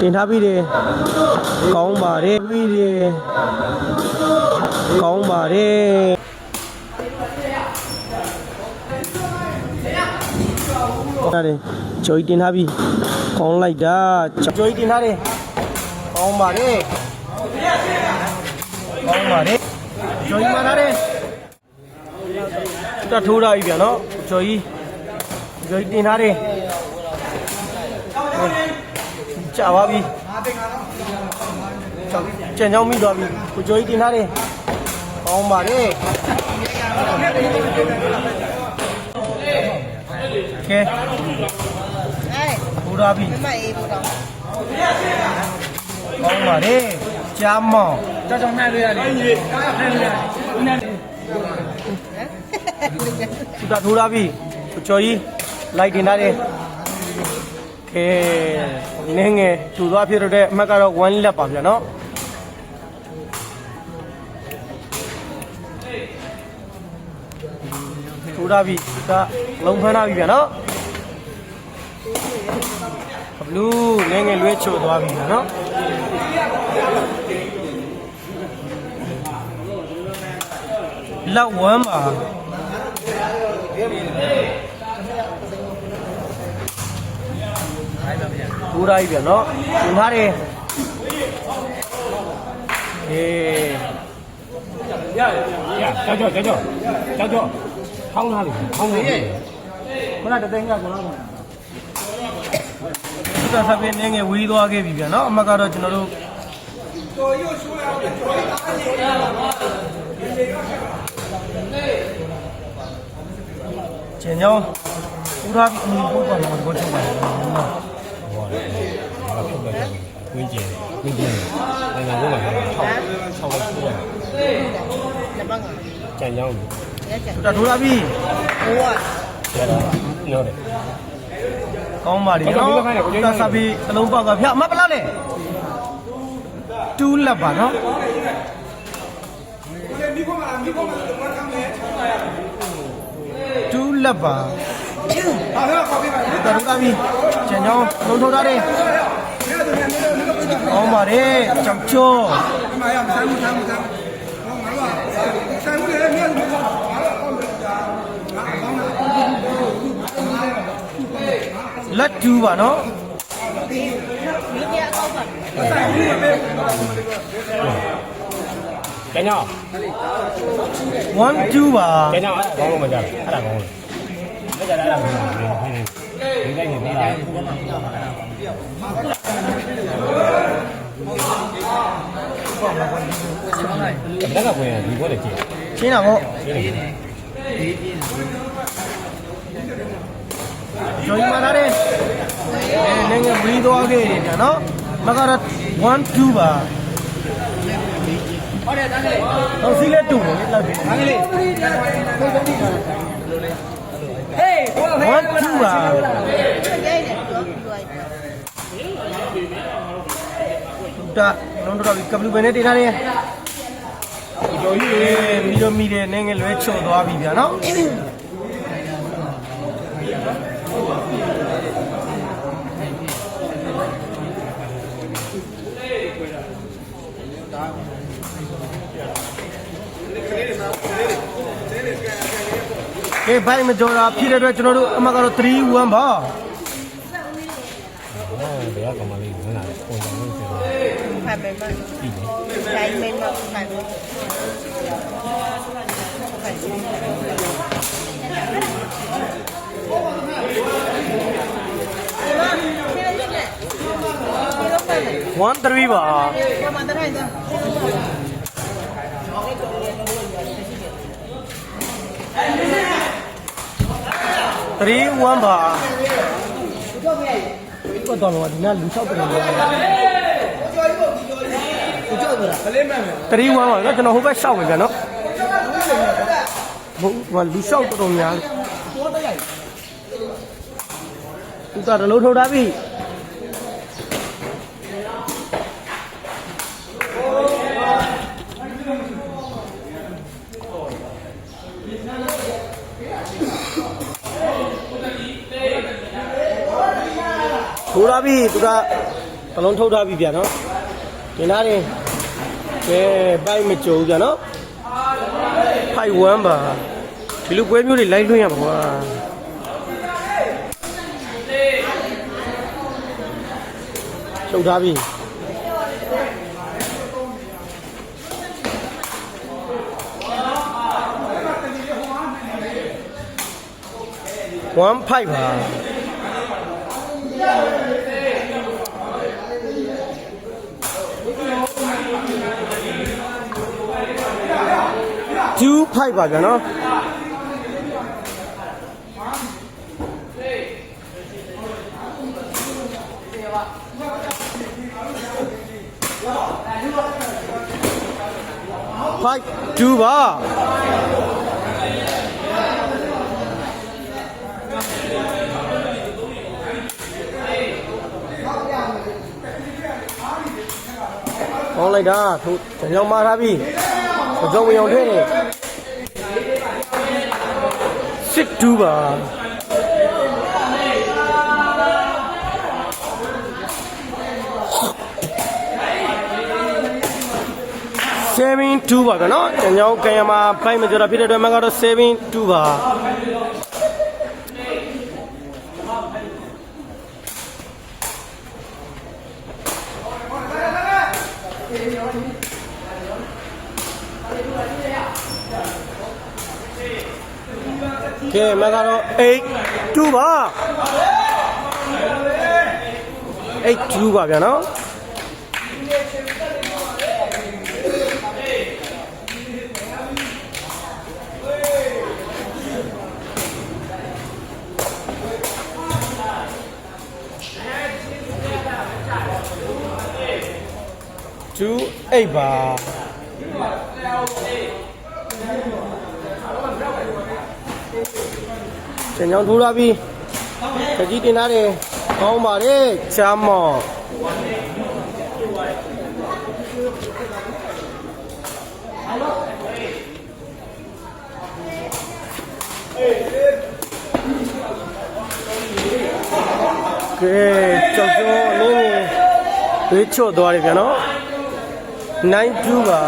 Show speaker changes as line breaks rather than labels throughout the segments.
တင်ထားပြီးတယ်ကောင်းပါတယ်ပြီးတယ်ကောင်းပါတယ်ရတယ်ဂျိုကြီးတင်ထားပြီးကောင်းလိုက်တာဂျိုကြီးတင်ထားတယ်ကောင်းပါတယ်ကောင်းပါတယ်ဂျိုကြီးမှာထားတယ်တတ်ထိုးတာကြီးပြန်နော်ဂျိုကြီးဂျိုကြီးတင်ထားတယ် ကြာပါပြီကျန်ကြောင်းမိသွားပြီကိုကျော်ကြီးတင်ထားတယ်ကောင်းပါတယ်
ကဲ
ဘူရာပြီ
မမေးဘူရာ
ကောင်းပါတယ်ကြာမောင်
ကြောက်ကြောက်နှဲ့လေးရတယ်ကြောက်
ကြောက်နှဲ့
လေးရတယ်
သူတာထိုးလာပြီကျော်ကြီးလိုက်တင်ထားတယ်ခဲ နင်းငယ်ထူသွားဖြစ်တော့တဲ့အမှတ်ကတော့1လက်ပါဗျာနော်ထူလာပြီကလုံးဖမ်းလာပြီဗျာနော်ဘလူးနင်းငယ်လွဲချိုသွားပြီနော်လောက်ဝမ်းပါ ဘူရာကြီးပြန်နော်သင်ထားတယ်အေး
ရရကြောက်ကြောက်ကြောက်ကြောက်ကြောက်ဟောင်းလာပြီဟောင်းလာပြီမလားတသိန်းကကောင်းလား
သူကဆက်ပြီးနင်းငယ်ဝေးသွားခဲ့ပြီပြန်နော်အမကတော့ကျွန်တော်တို့ကျင်ညောင်းဦးထားပြီးအမှုပုတ်ပါတော့ဒီကောချုပ်ပါလား
ဝင်းကျင်ဝင်းကျင်နိုင်ငံလုံးမှာထောက်ထောက်လို့ပြော
တယ်လ
က်ပ
တ်က
ကြံကြောင်းဒါထိုးလာပြီ
ဟို
ကဒါတော့ပြောတယ်
ကောင်းပါလေနော်ဒါစပီတလုံးပေါက်ကဖျက်အမပလောက်နဲ့တူးလက်ပါနော်တူးလက်ပါဟာဟဲ့ခေါ်ပြပါဒါတော့ကပြီ nhau. Lôi thôi ra đi. Ông mà đi chậm chưa lết chư vào nó. Cái nhỏ. Quán chư
vào. Cái nhỏ đó
con luôn mình
chờ hết con
rồi bây giờ đã làm ကောင်းလို့မကြဘူးအဲ့ဒါကောင်းလို့မကြတာအဲ့ဒါကောင်းလို့ဒီတိုင်းနေပါလားတက်ကဝင်ဒီဘောလေကြည့်
ချင်းတာပေါ့ကျော်ကြီးမလာတယ်အဲနိုင်ငံဘီသွားခဲ့တယ်ဗျာနော်မကတော့1 2ပါဟုတ်တယ်တန်းကလေးဟောစီလက်တူတယ်လောက်တယ်တန်းကလေး ဟေး1 2ပါတာလုံးတော့ပြီကပလူပဲနဲ့တင်ထားတယ်ကျော်ကြီးရေမီလိုမီတဲ့နိုင်ငံလွဲချော်သွားပြီဗျာနော် ကေဘိုင်မကြော်တာဖြစ်တဲ့အတွက်ကျွန်တော်တို့အမှတ်ကတော့3-1ပါ
ဘယ်ကမှလေးဝင်လာတယ်ပုံစံမျိုးဖြစ်သွားတယ်။
ဖိုင်မန်ပါ။ပြီးတယ်။
ဖိုင်မန်ပါ
ဖိုင်မန်။1
3ပါ။ 1ပါကိုတော့တော့ဒီနေ့လူ6တယ်လို့ကိုကြောက်ကြတာကလေးမှန်မယ်3 1ပါနော်ကျွန်တော်ဟိုဘက်ရှောက်မယ်ဗျာနော်ဘုဟိုလူရှောက်တော်တော်များသူကတလုံးထုတ်ထားပြီ ထိုးလာပြီသူကတလုံးထုတ်ထားပြီဗျာနော်တင်သားတယ်ကဲပိုက်မကြုံဗျာနော်ဖိုက်1ပါဒီလိုပွဲမျိုးတွေလိုက်လွှင့်ရမှာကွာထုတ်ထားပြီ1 5ပါ 2 5ပါဗျာနော်ဖိုက်2ပါဟောင်းလိုက်တာသူကြောင်မာထားပြီ ကြောင်မယောင်ထဲနေစစ်2ပါ7 2ပါကနော်ကျွန်တော်ကံရမှာဖိုက်မကြတာဖြစ်တဲ့အတွက်မကတော့7 2ပါ ကဲမကတော့8 2ပါ8 2ပါဗျာနော်2 8ပါ ကျွန်တော်ထိုးလာပြီခကြီးတင်ထားတယ်ကောင်းပါတယ်ချာမော့ကဲကြောက်ကြောအလေးငယ်ဝေးချော့သွားတယ်ဗျာနော်92ပါ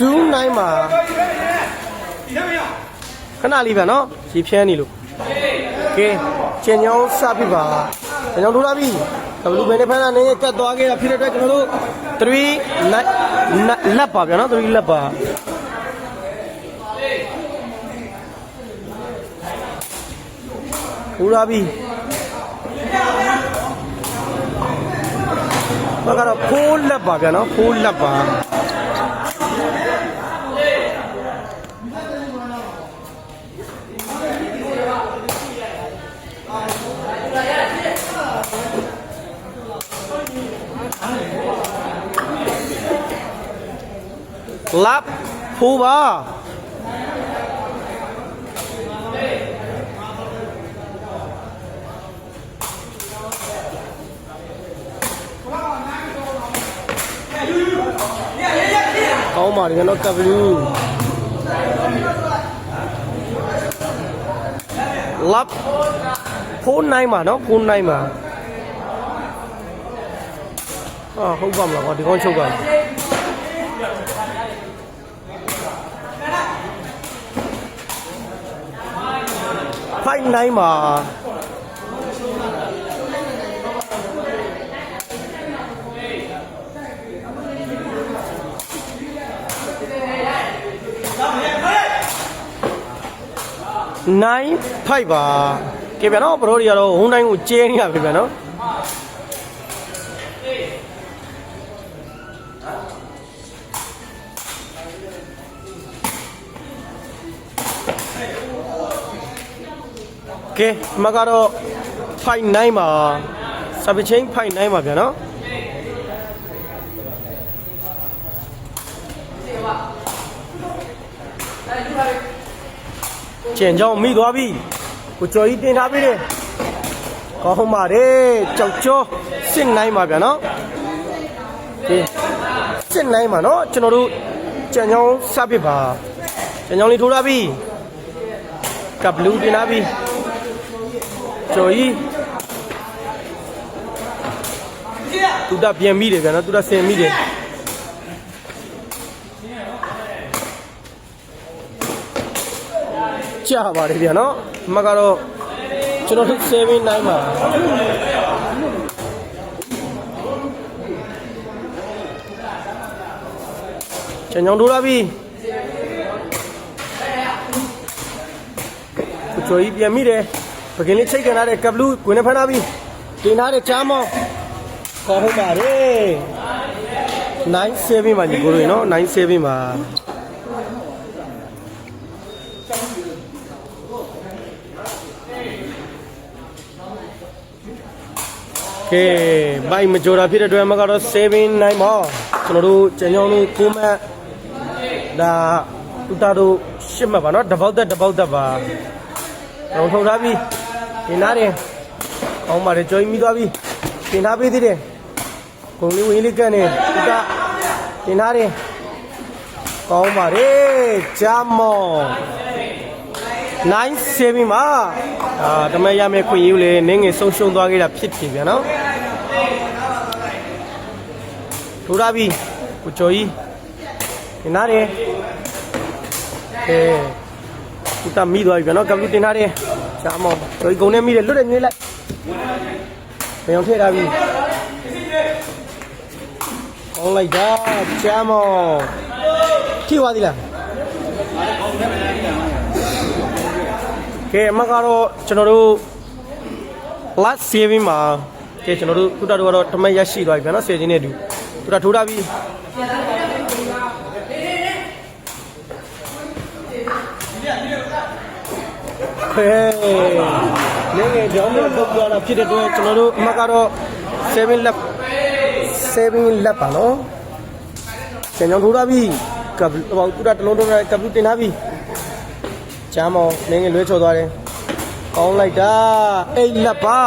2 9ပါခဏလေးဗျာနော်ရေဖြန်းနေလို့ကဲကျင်ညောင်းစပြီပါကျင်ညောင်းထိုးလာပြီဘလူးဘယ်နဲ့ဖမ်းတာနေကတ်သွားခဲ့တာဖြစ်တဲ့အတွက်ကျွန်တော်တို့3လက်ပါဗျာနော်3လက်ပါထိုးလာပြီဘာကတော့ဖိုးလက်ပါဗျာနော်ဖိုးလက်ပါ lap ဖိုးပါကောင်းပါတယ်ကျွန်တော် W lap ဖိုးနိုင်ပါနော်ဖိုးနိုင်ပါအာဟုတ်ပါမလားကွာဒီကောင်းချုပ်ပါ ဖိုင်နိုင်မှာနိုင်ဖိုက်ပါကဲဗျာနော်ဘရိုဒီကတော့ဟိုးနိုင်ကိုကျဲနေရပြီဗျာနော် ကဲမကတော့ဖိုင်နိုင်ပါစပချင်းဖိုင်နိုင်ပါဗျာနော်ကျင်ကြောင်မိသွားပြီကိုကျော်ကြီးတင်ထားပြီလေကောင်းပါတယ်ကြောက်ကျော်စစ်နိုင်ပါဗျာနော်ကဲစစ်နိုင်မှာနော်ကျွန်တော်တို့ကြံချောင်းစပစ်ပါကြံချောင်းလေးထိုးလာပြီကပ်ဘလူးတင်လာပြီ ကျော်ကြီးသူတပြန်မိတယ်ဗျာနော်သူတဆင်မိတယ်ကြာပါတယ်ဗျာနော်အမကတော့ကျွန်တော်တို့7 9မှာကျန်ကြောင်ထိုးလာပြီကိုကျော်ကြီးပြန်မိတယ် ပကင်လေးချိတ်ကန်ထားတဲ့ကပ်ဘလူးကွင်းနဲ့ဖမ်းထားပြီတင်ထားတဲ့ချားမောင်းခေါ်ဟုတ်ပါတယ်97ပါညီကိုတို့နော်97ပါကဲဘိုင်မကြော်တာဖြစ်တဲ့အတွက်မကတော့79ပါကျွန်တော်တို့ကျန်ကြောင်းတို့ကိုမတ်ဒါဥတာတို့ရှစ်မှတ်ပါနော်တပေါက်သက်တပေါက်သက်ပါတော့ထုတ်ထားပြီ ဒီနားတယ်ကောင်းပါတယ်ကြော်မိသွားပြီတင်ထားပေးသေးတယ်ဂုံလေးဝင်လေးကန့်နေဥတာတင်ထားတယ်ကောင်းပါတယ်ဂျာမော9 7မှာအာတမန်ရမယ်ခွင့်ယူလေနင်းငယ်ဆုံးရှုံးသွားခဲ့တာဖြစ်ပြီဗျာနော်ထိုးရပြီကိုကျော်ကြီးဒီနားတယ်ကဲဒီတမိသွားပြီဗျာနော်ကပ်ဘူးတင်ထားတယ်ချာမော ကျော်ကြီးဂုံနဲ့မိတယ်လွတ်တယ်ညွှေးလိုက်ပြန်အောင်ထည့်ထားပြီကောင်းလိုက်တာချာမောထိသွားသေးလားကဲအမကတော့ကျွန်တော်တို့ last saving မှာကဲကျွန်တော်တို့ခုတတော့ကတော့တမက်ရရှိသွားပြီဗျာနော်ဆယ်ချင်းနဲ့အတူသူကထိုးထားပြီ ခဲနေငယ်ကြောင်းနဲ့ပုတ်သွားတာဖြစ်တဲ့အတွက်ကျွန်တော်တို့အမကတော့7 lap 7 lap ပါနော်ကျန်ကြောင်းထိုးထားပြီကပ်ဟိုသူကတလုံးလုံးနဲ့ကပ်ဘူးတင်ထားပြီချမ်းမောင်နေငယ်လွဲချော်သွားတယ်ကောင်းလိုက်တာအိတ်လက်ပါ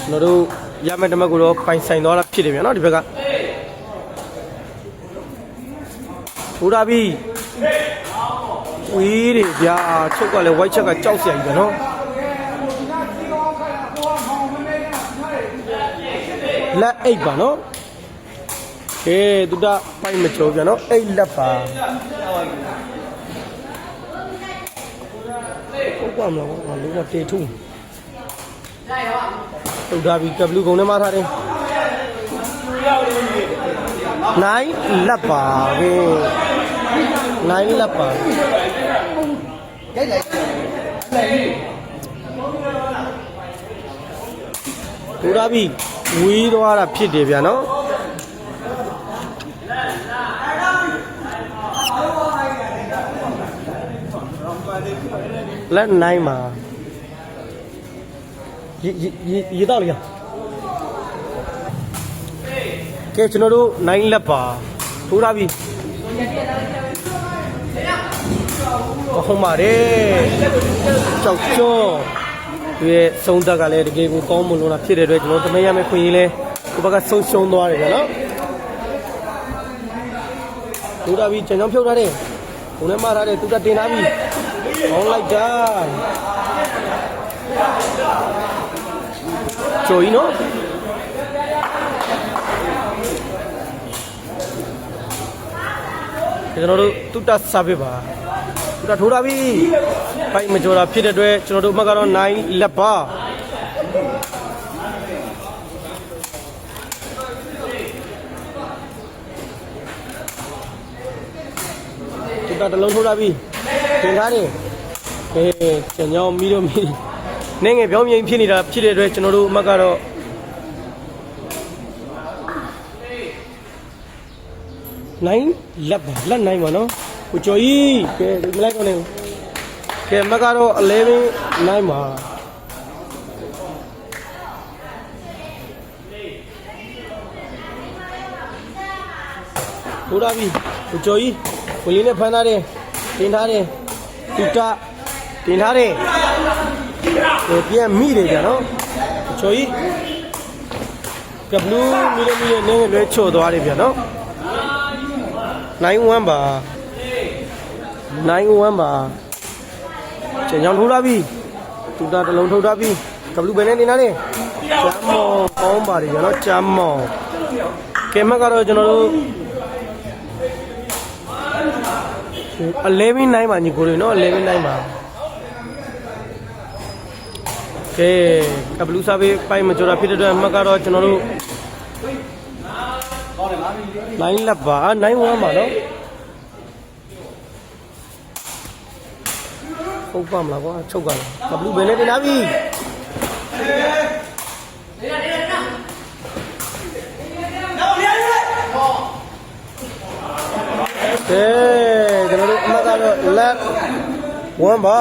ကျွန်တော်တို့ရမယ့်တမက်ကိုတော့ပိုင်ဆိုင်သွားတာဖြစ်တယ်ဗျာနော်ဒီဘက်ကထိုးထားပြီ ဝီးတွေဗျာချုပ်ကလည်း white ချက်ကကြောက်စရာကြီးပဲနော်လက်အိတ်ပါနော်ကဲသူကပိုင်မကျော်ဗျာနော်အိတ်လက်ပါဟုတ်ပါမလားငါလုံးဝတေထုံးထုတ်ထားပြီကဘလူးကုံထဲမှာထားတယ်နိုင်လက်ပါကဲနိုင်လက်ပါ ဒူရာဘီဝီးသွားတာဖြစ်တယ်ဗျာနော်လက်နိုင်မှာရေရေရေရေတော့လေကဲကျွန်တော်တို့နိုင်လက်ပါထိုးထားပြီ ဟုတ်ပါတယ်ကြောက်ကြောသူရဲ့သုံးသက်ကလည်းတကယ်ကိုကောင်းမွန်လို့လားဖြစ်တဲ့အတွက်ကျွန်တော်တမရမယ့်ခွင့်ရင်းလဲဒီဘက်ကဆုံးရှုံးသွားတယ်ဗျာနော်ထိုးထားပြီကျန်ကြောင်ဖြုတ်ထားတယ်ဘုံထဲမှာထားတယ်သူကတင်ထားပြီကောင်းလိုက်တာကျော်ကြီးနော်ကျွန်တော်တို့တုတ္တစာပေပါ တုတ္တထိုးတာပြီပိုက်မကြော်တာဖြစ်တဲ့အတွက်ကျွန်တော်တို့အမှတ်ကတော့9လက်ပါတုတ္တတစ်လုံးထိုးတာပြီတင်ထားတယ်ကဲကျန်ကြောင်းမီးတော့မီးနေငယ်ပြောင်းပြင်းဖြစ်နေတာဖြစ်တဲ့အတွက်ကျွန်တော်တို့အမှတ်ကတော့နိုင်လက်ပါလက်နိုင်ပါနော် ကိုကျော်ကြီးကဲမလိုက်တော့နေဘူးကဲအမှတ်ကတော့11နိုင်ပါထိုးတာပြီကိုကျော်ကြီးကိုလေးနဲ့ဖမ်းထားတယ်တင်ထားတယ်တူတာတင်ထားတယ်ဟိုပြန်မိတယ်ကြာနော်ကိုကျော်ကြီးကဘလူးမီလမီနဲ့နင်းလွဲချော်သွားတယ်ဗျာနော်91ပါ 91ပါကျန်ကြောင်ထိုးလာပြီတူတာတစ်လုံးထိုးထားပြီကဘလူးဘယ်နဲ့နေနာလဲဂျမ်မောင်ကောင်းပါတယ်ဗျာနော်ဂျမ်မောင်ကဲမက်ကတော့ကျွန်တော်တို့11 9ပါညီကိုတွေနော်11 9ပါကဲကဘလူးစားပေးပိုင်မကြော်တာဖြစ်တဲ့အတွက်မက်ကတော့ကျွန်တော်တို့9လက်ပါ91ပါနော် ဟုတ်ပါမလားကွာချုပ်ပါလားကဘလူးဘယ်နဲ့တင်လာပြီကဲကျွန်တော်တို့အမကတော့လက်1ပါ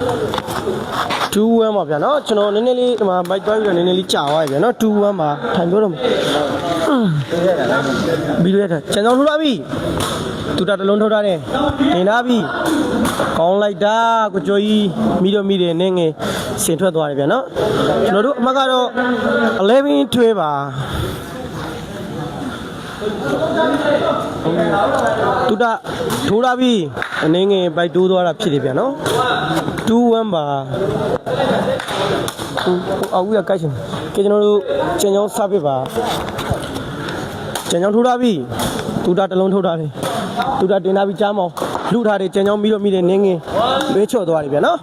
2 1ပါဗျာနော်ကျွန်တော်နည်းနည်းလေးဒီမှာမိုက်သွားပြီးတော့နည်းနည်းလေးကြာသွားပြီဗျာနော်2 1ပါထိုင်ပြောတော့ဘီလိုရတာကျန်ဆောင်ထိုးလာပြီတူတာတစ်လုံးထိုးထားတယ်တင်လာပြီကောင်းလိုက်တာကိုကျော်ကြီးမိတော့မိတယ်နင်းငယ်ဆင်ထွက်သွားတယ်ဗျာနော်ကျွန်တော်တို့အမကတော့11ထွေးပါတူတာထိုးလာပြီအနေငယ်ဘိုက်တိုးသွားတာဖြစ်တယ်ဗျာနော် 2 1ပါဟိုအောက်ဦးရကိုက်ရှင်ကဲကျွန်တော်တို့ကျန်ချောင်းစပစ်ပါကျန်ချောင်းထိုးထားပြီတူတာတစ်လုံးထိုးထားတယ်တူတာတင်ထားပြီကြားမောင်လူထားတယ်ကျန်ချောင်းပြီးတော့မိတယ်နင်းငင်းလွဲချော့သွားတယ်ဗျာနော်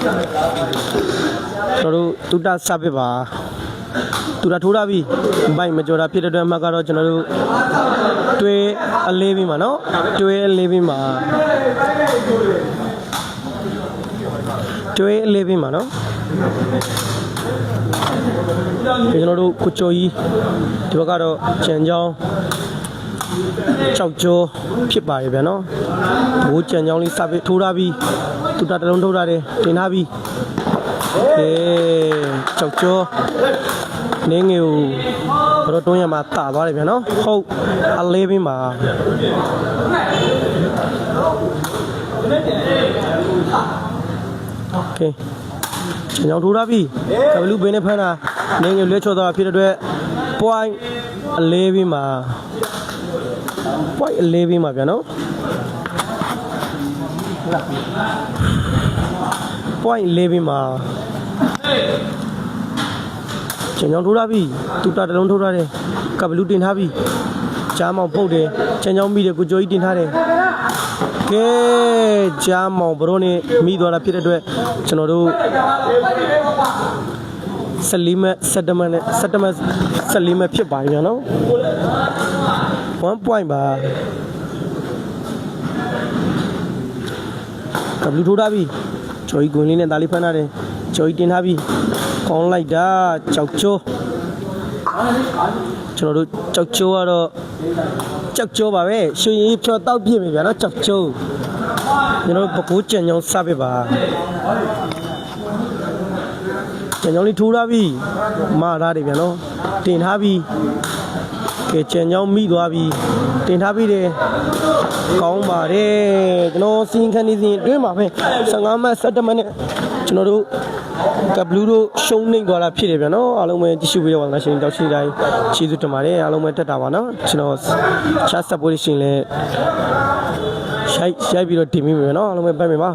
ကျွန်တော်တို့တူတာစပစ်ပါ တူတာထိုးထားပြီဘိုက်မကြော်တာဖြစ်တဲ့အတွက်မှကတော့ကျွန်တော်တို့တွဲအလေးပြီးမှာနော်တွဲအလေးပြီးမှာတွဲအလေးပြီးမှာနော်ဒီကျွန်တော်တို့ကိုချိုကြီးဒီဘက်ကတော့ကြံကြောင်းကြောက်ကြောဖြစ်ပါရဲ့ဗျာနော်ဘိုးကြံကြောင်းလေးစပစ်ထိုးထားပြီးတူတာတစ်လုံးထိုးထားတယ်တင်ထားပြီးအေးကြောက်ကြော နင်းငယ်ကိုဘတော့တွန်းရမှာတာသွားတယ်ဗျာနော်ဟုတ်အလေးပြီးမှာโอเคချင်ကြောင်ထိုးထားပြီကဘလူးဘင်းနဲ့ဖမ်းတာနင်းငယ်လွဲချော်သွားတာဖြစ်တဲ့အတွက် point အလေးပြီးမှာ point အလေးပြီးမှာဗျာနော် point လေးပြီးမှာ ချင်ကြောင်ထိုးထားပြီတူတာတစ်လုံးထိုးထားတယ်ကဘလူးတင်ထားပြီကြားမောင်ပုတ်တယ်ချင်ကြောင်မိတယ်ကိုကြိုကြီးတင်ထားတယ်ကဲကြားမောင်ဘရိုးနေမိသွားတာဖြစ်တဲ့အတွက်ကျွန်တော်တို့14မက်7မက်နဲ့7မက်14မက်ဖြစ်ပါပြီနော်1 point ပါကဘလူးထိုးထားပြီဂျိုကြီးကွန်လေးနဲ့ဒါလေးဖမ်းထားတယ်ဂျိုကြီးတင်ထားပြီ ကောင်းလိုက်တာကြောက်ချိုးကျွန်တော်တို့ကြောက်ချိုးကတော့ကြောက်ချိုးပါပဲရွှေရည်ဖြောတောက်ပြည့်ပြီဗျာနော်ကြောက်ချိုးကျွန်တော်တို့ပကိုးကြံကြောင်းစပစ်ပါကြံကြောင်းလေးထိုးထားပြီမာထားတယ်ဗျာနော်တင်ထားပြီကဲကြံကြောင်းမိသွားပြီတင်ထားပြီတယ်ကောင်းပါတယ်ကျွန်တော်စီရင်ခန်းနေစဉ်အတွင်းမှာပဲ15မှတ်17မှတ်နဲ့ကျွန်တော်တို့ ကဘလူးတို့ရှုံးနေသွားတာဖြစ်တယ်ဗျာနော်အားလုံးပဲကြည့်ရှုပေးတော့ပါငါရှင်တောက်ရှိတိုင်းကျေးဇူးတင်ပါတယ်အားလုံးပဲတက်တာပါနော်ကျွန်တော်ချတ်ဆက်ဖို့ရှင်လဲရိုက်ရိုက်ပြီးတော့တင်မိမယ်နော်အားလုံးပဲပတ်မယ်ပါ